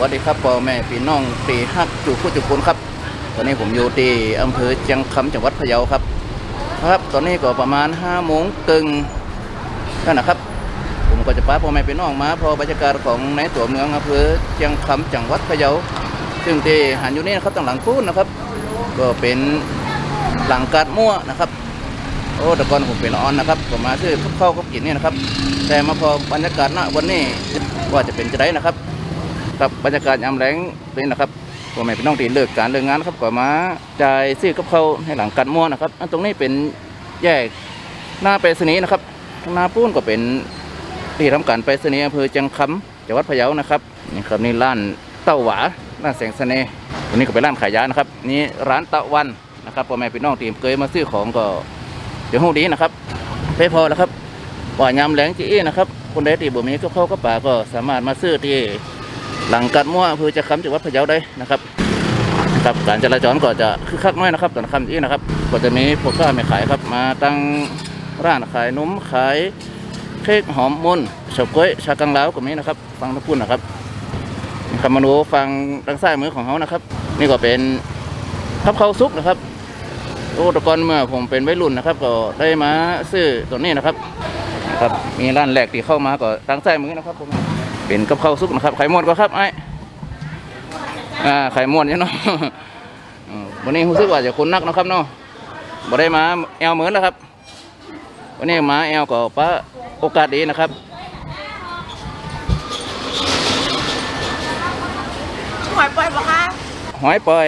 วัสดีครับพ่อแม่พี่น้องตีฮักจุกุจุกุนครับ ตอนนี้ผมอยู่ที่อำเภอเชียงคำจังหวัดพะเยาครับ ครับ ตอนนี้ก็ประมาณ5้าโมงกึ่งนั่นนะครับ ผมก็จะพาพ่อแม่พี่น้องมาพอบรรยากาศของในตัวเมืองอำเภอเชียงคำจังหวัดพะเยา ซึ่งที่หันอยู่นี่นะครับตั้งหลังพูนนะครับ ก็เป็นหลังกาดมั่วนะครับโอ้แต่ก่อนผมเป็นออนนะครับผมมาซื้อข้าวกับกินนี่นะครับ แต่มาพอบรรยากาศณวันนี้ว่าจะเป็นจะได้นะครับ ครับบรรยากาศยามแรงเป็นนะครับผมไม่เป็นน้องตีเลิกการเลิกงานครับก็มาจ่ายซื้อกับเขาให้หลังกันมั่วนนะครับอันตรงนี้เป็นแยกหน้าไปรษณีย์นะครับหน้าปูนก็เป็นที่ทำการไปรษณีย์อำเภอจังคำจังหวัดพะเยานะครับนี่ครับนี่ร้านเต้าหวาร้านแสงเสน่ห์วันนี้ก็เป็นร้านขายยานะครับนี่ร้านตะวันนะครับพ่อแม่พี่น้องที่เคยมาซื้อของก็เดี๋ยวหูดีนะครับไม่พอแล้วครับว่ายามแหลงจีนะครับคนใดที่บ่มีก็เข้าก็ป่าก็สามารถมาซื้อที่ หลังกัดมั่วอำเพื่อจะค้ำจังหวัดพะเยาได้นะครับครับการจราจรก็จะคึกคักน้อยนะครับตอนค่ำจีอี้นะครับ ก็จะมีพวกค้าไม่ขายครับมาตั้งร้านขายนมขายเค้กหอมมุนเฉาก๊วยชากังลาวก็มีนะครับ ฟังทุกพุ่นนะครับคำมาดูฟังทางซ้ายมือของเขานะครับ นี่ก็เป็นทับเขาซุปนะครับโอ้ตะกอนเมื่อผมเป็นวัยรุ่นนะครับ ก็ได้มาซื้อตัวนี้นะครับครับมีร้านแรกที่เข้ามาก็ตั้งใจมือนะครับผม เป็นกับข้าวซุปนะครับไข่ม้วนก็ครับไอ้อ่าไข่ม้วนใช่เนาะอืมวันนี้รู้สึกว่าจะคนนักเนาะครับเนาะบ่ได้มาแอลเหมือนแล้วครับ วันนี้มาแอลก็ปะโอกาสดีนะครับหอยปล่อยปะคะหอยปล่อย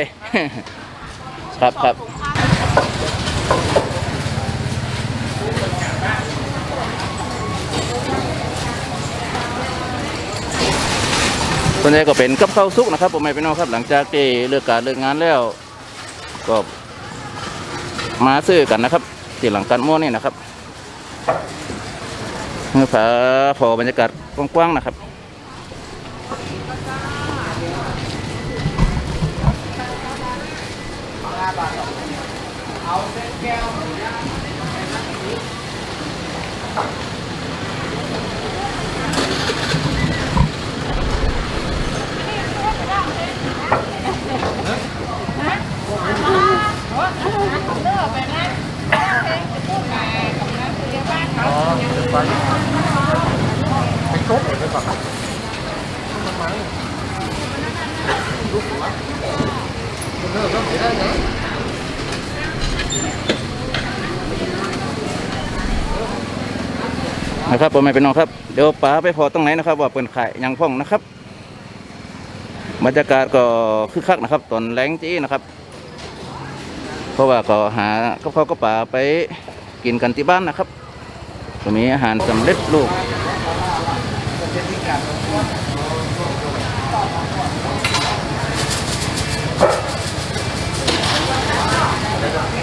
ครับครับ ส่วนใหญ่ก็เป็นกับข้าวซุกนะครับผมไม่เป็นน้องครับ หลังจากที่เลิกการเลิกงานแล้ว ก็มาซื้อกันนะครับที่หลังกันม้วนนี่นะครับเมื่อผาพอบรรยากาศกว้างๆนะครับ นะครับผมไม่เป็นน้องครับ เดี๋ยวป๋าไปพอตรงไหนนะครับ ว่าเปิดขายยังพ่องนะครับบรรยากาศก็คึกคักนะครับ ตอนแรงจี้นะครับ เพราะว่าก็หากับข้ากับป่าไปกินกันที่บ้านนะครับก็มีอาหารสำเร็จรูป เป็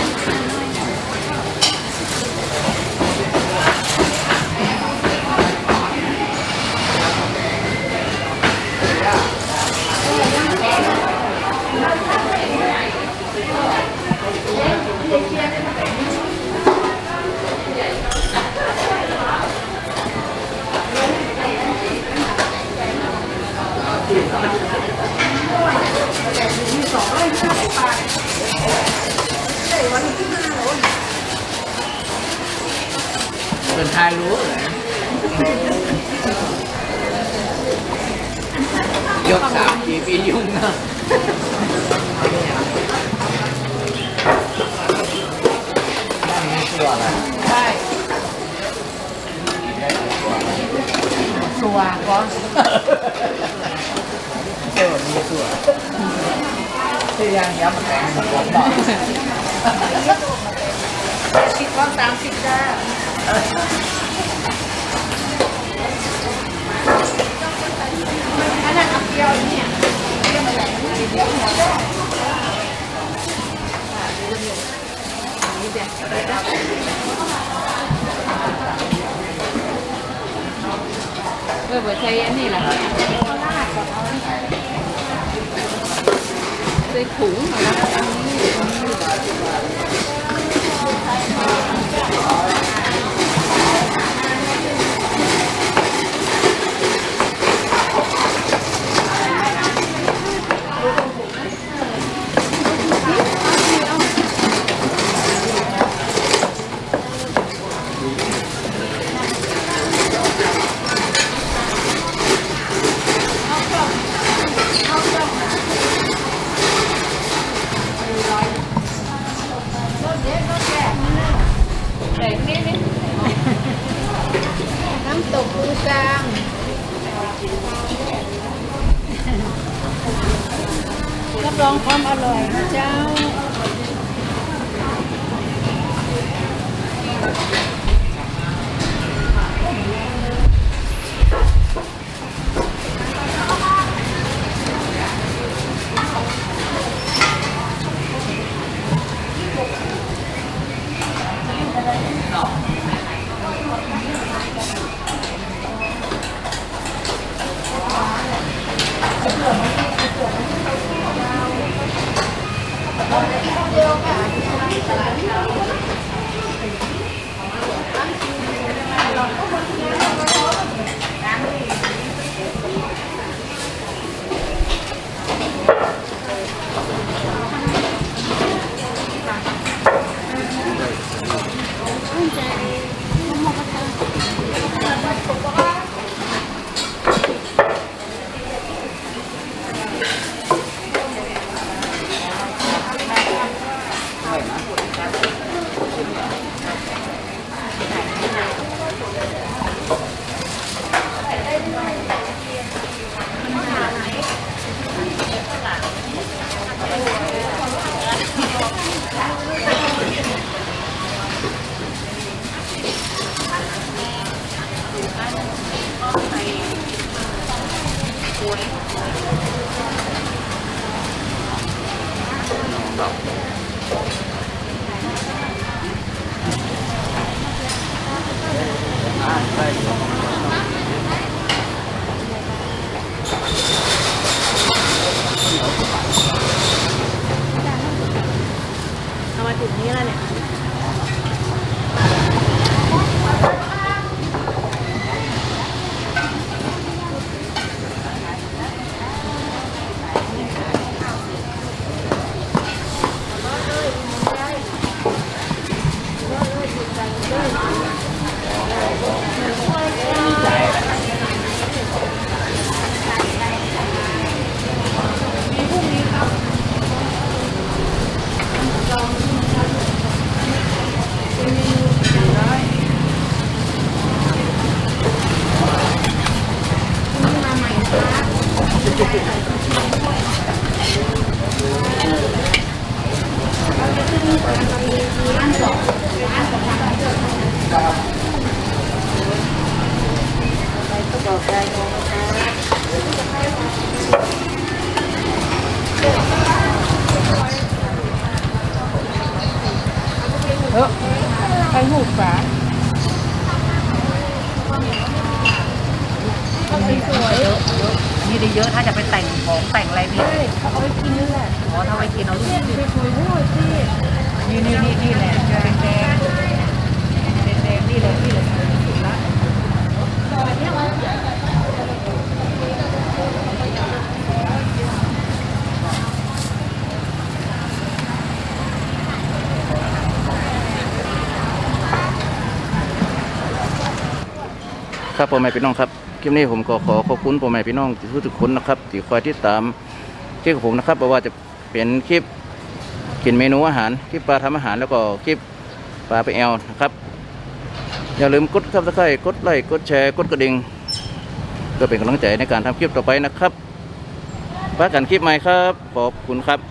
ยกสามทีพี่ยุ่งนะใช่ตัวก้อนเออมีตัวที่ยังย้ำแข็งหัวบอกคิดว่าสามสิบจ้า นนั้นเอาเดียวเนี่ย เออบ่ใช้อันนี้ล่ะใส่ถุงแล้วก็อันนี้ใส่นี่นี่ น้ำตกปูกลาง รับรอง ความอร่อยนะเจ้า เอามาถึงนี้แล้วเนี่ย ไปหูฝานี่ได้เยอะถ้าจะไปแต่งของแต่งอะไรนี่เขาเอาไว้กินนี่แหละอ๋อถ้าไว้กินเอาลูกไปคุยด้วยสินี่นี่นี่นี่แหละแดงแดงแดงนี่เลยนี่เลย ครับพ่อแม่พี่น้องครับคลิปนี้ผมก็ขอขอบคุณพ่อแม่พี่น้องทุกคนนะครับที่คอยติดตามคลิปของผมนะครับไม่ว่าจะเป็นคลิปกินเมนูอาหารคลิปปลาทำอาหารแล้วก็คลิปปลาไปแอลนะครับอย่าลืมกดซับสไครต์กดไลค์กดแชร์กดกระดิ่งเพื่อเป็นกำลังใจในการทำคลิปต่อไปนะครับพบกันคลิปใหม่ครับ ขอบคุณครับ